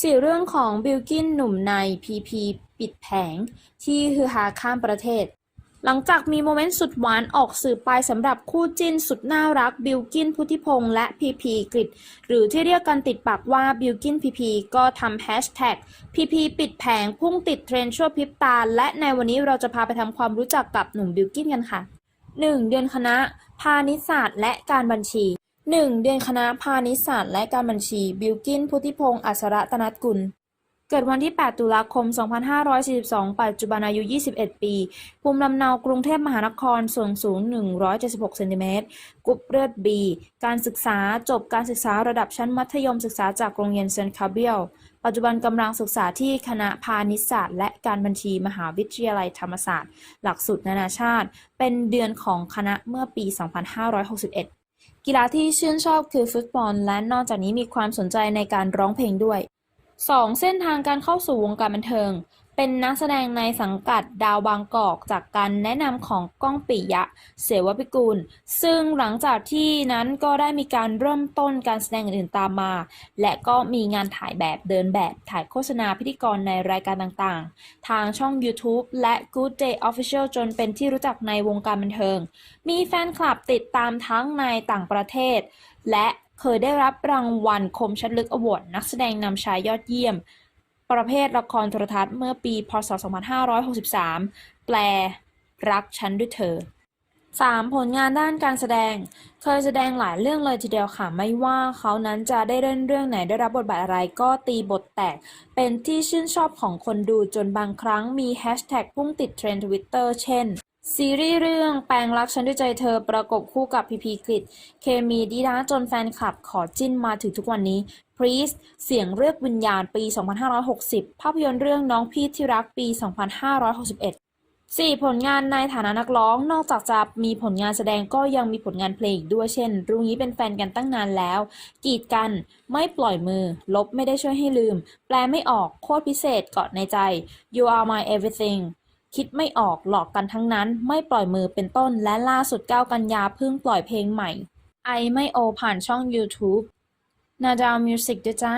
สี่เรื่องของบิลกินหนุ่มในพีพีปิดแผง ที่ฮือฮาข้ามประเทศ หลังจากมีโมเมนต์สุดหวานออกสื่อไปสำหรับคู่จิ้นสุดน่ารักบิลกินพุทธิพงษ์และพีพีกริดหรือที่เรียกกันติดปากว่าบิลกินพีพีก็ทำแฮชแท็กพีพีปิดแผงพุ่งติดเทรนชั่วพริบตา และในวันนี้เราจะพาไปทำความรู้จักกับหนุ่มบิลกินกันค่ะ 1. เดือนคณะ พาณิชศาสตร์และการบัญชี 1. เดือนคณะพาณิชยศาสตร์และการบัญชี บิลกินพุทธิพงษ์อัศรตนัทกุล เกิดวันที่ 8 ตุลาคม 2542 ปัจจุบันอายุ 21 ปี ภูมิลำเนากรุงเทพมหานคร ส่วนสูง 176เซนติเมตรกรุ๊ปเลือด B การศึกษาจบการศึกษาระดับชั้นมัธยมศึกษาจากโรงเรียนเซนคาเบียล ปัจจุบันกำลังศึกษาที่คณะพาณิชยศาสตร์ และการบัญชีมหาวิทยาลัยธรรมศาสตร์ หลักสูตรนานาชาติ เป็นเดือนของคณะเมื่อปี 2561 กีฬาที่ชื่นชอบคือฟุตบอล และนอกจากนี้มีความสนใจในการร้องเพลงด้วย 2. เส้นทางการเข้าสู่วงการบันเทิง เป็นนักแสดงในสังกัดดาวบางกอกจากการแนะนำของก้องปิยะ เสวพิกุล ซึ่งหลังจากที่นั้นก็ได้มีการเริ่มต้นการแสดงอื่นๆตามมา และก็มีงานถ่ายแบบเดินแบบถ่ายโฆษณาพิธีกรในรายการต่างๆ ทางช่อง YouTube และ Good Day Official จนเป็นที่รู้จักในวงการบันเทิง มีแฟนคลับติดตามทั้งในต่างประเทศ และเคยได้รับรางวัลคมชัดลึกอวอร์ดนักแสดงนำชายยอดเยี่ยม ประเภทละครโทรทัศน์เมื่อปี พศ 2563 แปล รักฉันด้วยเธอ 3. ผลงานด้านการแสดง เคยแสดงหลายเรื่องเลยทีเดียวค่ะ ไม่ว่าเขานั้นจะได้เล่นเรื่องไหนได้รับบทบาทอะไรก็ตีบทแตก เป็นที่ชื่นชอบของคนดูจนบางครั้งมีแฮชแท็กพุ่งติดเทรนด์ทวิตเตอร์เช่น ซีรีส์เรื่องแปลงรักฉันด้วยใจเธอประกบคู่กับพีพีกริดเคมีดีด้าจนแฟนคลับขอจิ้นมาถึงทุกวันนี้พรีสเสียงเรียกวิญญาณปี 2560 ภาพยนตร์เรื่องน้องพี่ที่รักปี 2561 4. ผลงานในฐานะนักร้อง นอกจากจะมีผลงานแสดงก็ยังมีผลงานเพลงอีกด้วยเช่นรู้งี้เป็นแฟนกันตั้งนานแล้ว กีดกัน ไม่ปล่อยมือ ลบไม่ได้ช่วยให้ลืม แปลไม่ออก โคตรพิเศษเกาะในใจ you are my everything คิดไม่ออกหลอกกันทั้งนั้น ไม่ปล่อยมือเป็นต้น และล่าสุดก้าวกันยาเพิ่งปล่อยเพลงใหม่ ไอไม่โอผ่านช่อง YouTube นาดาวมิวสิกด้วยจ้า